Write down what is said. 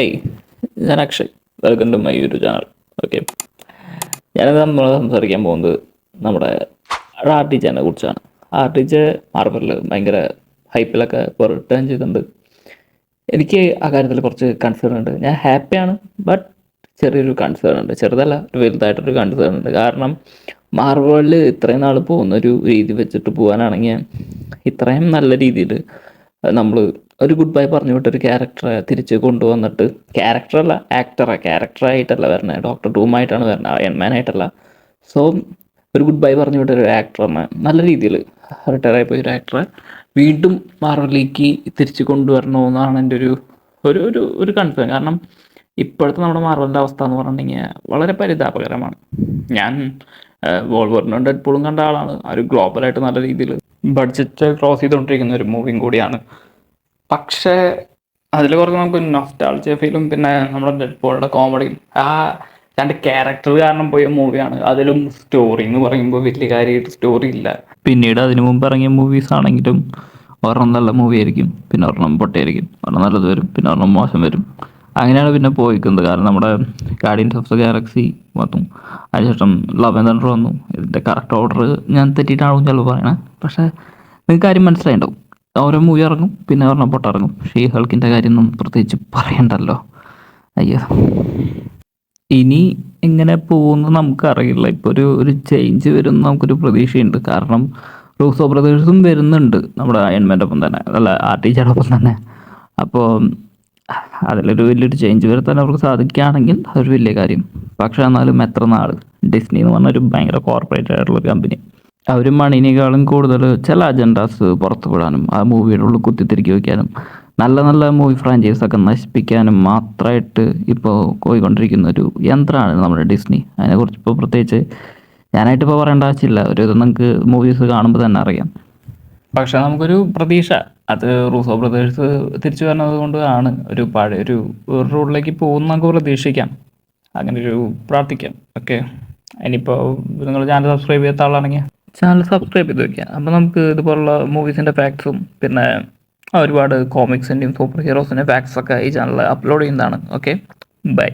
Hey ഞാൻ Akshay. Welcome to my YouTube channel okay ഞാനിത് നമ്മൾ സംസാരിക്കാൻ പോകുന്നത് നമ്മുടെ ആർ ടി ജെനെ കുറിച്ചാണ്. ആർ ടി ജെ മാർബറിൽ ഭയങ്കര ഹൈപ്പിലൊക്കെ ഇപ്പോൾ റിട്ടേൺ ചെയ്തിട്ടുണ്ട്. എനിക്ക് ആ കാര്യത്തിൽ കുറച്ച് കൺസേൺ ഉണ്ട്. ഞാൻ ഹാപ്പിയാണ് ബട്ട് ചെറിയൊരു കൺസേൺ ഉണ്ട്. ചെറുതല്ല ഒരു വലുതായിട്ടൊരു കൺസേൺ ഉണ്ട്. കാരണം മാർബറിൽ ഇത്രയും നാൾ പോകുന്ന ഒരു രീതി വെച്ചിട്ട് പോകാനാണെങ്കിൽ ഇത്രയും നല്ല രീതിയിൽ നമ്മൾ ഒരു ഗുഡ് ബൈ പറഞ്ഞു വിട്ടൊരു ക്യാരക്ടറെ തിരിച്ച് കൊണ്ടുവന്നിട്ട് ക്യാരക്ടറല്ല ആക്ടറ ക്യാരക്ടറായിട്ടല്ല വരണത് ഡോക്ടർ ഡൂമായിട്ടാണ് വരണത് ആയിട്ടല്ല. സോ ഒരു ഗുഡ് ബൈ പറഞ്ഞു വിട്ടൊരു ആക്ടറിനെ നല്ല രീതിയിൽ റിട്ടയർ പോയ ഒരു ആക്ടറെ വീണ്ടും മാർവലിലേക്ക് തിരിച്ച് കൊണ്ടുവരണമെന്നാണ് എന്റെ ഒരു ഒരു ഒരു ഒരു കൺസേൺ കാരണം ഇപ്പോഴത്തെ നമ്മുടെ മാർവലിന്റെ അവസ്ഥ എന്ന് പറഞ്ഞിട്ടുണ്ടെങ്കിൽ വളരെ പരിതാപകരമാണ്. ഞാൻ വോൾവറിനും ഡെഡ് കണ്ട ആളാണ്. ഒരു ഗ്ലോബലായിട്ട് നല്ല രീതിയിൽ ബഡ്ജറ്റ് ക്രോസ് ചെയ്തുകൊണ്ടിരിക്കുന്ന ഒരു മൂവിയും കൂടിയാണ് പക്ഷേ അതിൽ കുറച്ച് നമുക്ക് നൊസ്റ്റാൾജിയ ഫീലും പിന്നെ നമ്മുടെ ഡെഡ് പോളുടെ കോമഡിയും ആ രണ്ട് ക്യാരക്ടർ കാരണം പോയ മൂവിയാണ് അതിലും സ്റ്റോറി എന്ന് പറയുമ്പോൾ വലിയ കാര്യമായിട്ട് സ്റ്റോറി ഇല്ല. പിന്നീട് അതിനു മുമ്പ് ഇറങ്ങിയ മൂവീസ് ആണെങ്കിലും ഒരെണ്ണം നല്ല മൂവി ആയിരിക്കും പിന്നെ ഒരെണ്ണം പൊട്ടയായിരിക്കും. ഒരെണ്ണം നല്ലത് വരും പിന്നെ ഒരെണ്ണം മോശം വരും. അങ്ങനെയാണ് പിന്നെ പോയിക്കുന്നത്. കാരണം നമ്മുടെ ഗാർഡിയൻസ് ഓഫ് ദ ഗാലക്സി വന്നു. അതിനുശേഷം ലവ് ആൻഡ് തണ്ടർ വന്നു. ഇതിന്റെ കറക്റ്റ് ഓർഡർ ഞാൻ തെറ്റിയിട്ടാണോ ചിലപ്പോൾ പറയണേ. പക്ഷേ നിങ്ങൾക്ക് കാര്യം മനസ്സിലായിണ്ടാവും ഓരോ മൂവി ഇറങ്ങും. പിന്നെ ഒരെണ്ണം പൊട്ട് ഇറങ്ങും. ഷീ ഹൾക്കിന്റെ കാര്യമൊന്നും പ്രത്യേകിച്ച് പറയണ്ടല്ലോ. അയ്യോ. ഇനി എങ്ങനെ പോകുമെന്ന് നമുക്കറിയില്ല. ഇപ്പോൾ ഒരു ഒരു ചേഞ്ച് വരും നമുക്കൊരു പ്രതീക്ഷയുണ്ട്. കാരണം റൂസോ ബ്രദേഴ്സും വരുന്നുണ്ട്. നമ്മുടെ അയൺമാന്റെ ഒപ്പം തന്നെ. അല്ല ആർ ടി ഒപ്പം തന്നെ. അപ്പോൾ അതിലൊരു വലിയൊരു ചേഞ്ച് വരുത്താൻ അവർക്ക് സാധിക്കുകയാണെങ്കിൽ അതൊരു വലിയ കാര്യം. പക്ഷേ എന്നാലും എത്ര നാൾ ഡിസ്നി എന്ന് പറഞ്ഞ ഒരു ഭയങ്കര കോർപ്പറേറ്റ് ആയിട്ടുള്ള കമ്പനി അവർ മണിനേക്കാളും കൂടുതൽ ചില അജണ്ടാസ് പുറത്തുവിടാനും ആ മൂവിയുടെ ഉള്ളിൽ കുത്തിത്തിരിക്കി വയ്ക്കാനും നല്ല നല്ല മൂവി ഫ്രാഞ്ചൈസ് ഒക്കെ നശിപ്പിക്കാനും മാത്രമായിട്ട് ഇപ്പോൾ പോയിക്കൊണ്ടിരിക്കുന്ന ഒരു യന്ത്രമാണ് നമ്മുടെ ഡിസ്നി അതിനെക്കുറിച്ച് ഇപ്പോൾ പ്രത്യേകിച്ച് ഞാനായിട്ട് ഇപ്പോൾ പറയേണ്ട ആവശ്യമില്ല. ഒരു ഇത് നിങ്ങൾക്ക് മൂവീസ് കാണുമ്പോൾ തന്നെ അറിയാം. പക്ഷെ നമുക്കൊരു പ്രതീക്ഷ. അത് റൂസോ ബ്രദേഴ്സ് തിരിച്ചു വരുന്നത് കൊണ്ട് ആണ് ഒരു പഴയ ഒരു റോഡിലേക്ക് പോകുന്ന നമുക്ക് പ്രതീക്ഷിക്കാം. അങ്ങനെ ഒരു പ്രാർത്ഥിക്കാം. ഓക്കെ. ഇനിയിപ്പോൾ നിങ്ങൾ ചാനൽ സബ്സ്ക്രൈബ് ചെയ്യാത്ത ആളാണെങ്കിൽ ചാനൽ സബ്സ്ക്രൈബ് ചെയ്ത് വയ്ക്കുക അപ്പോൾ നമുക്ക് ഇതുപോലുള്ള മൂവീസിന്റെ ഫാക്ട്സും പിന്നെ ഒരുപാട് കോമിക്സിന്റെയും സൂപ്പർ ഹീറോസിന്റെ ഫാക്ട്സ് ഒക്കെ ഈ ചാനലിൽ അപ്ലോഡ് ചെയ്യുന്നതാണ്. Okay bye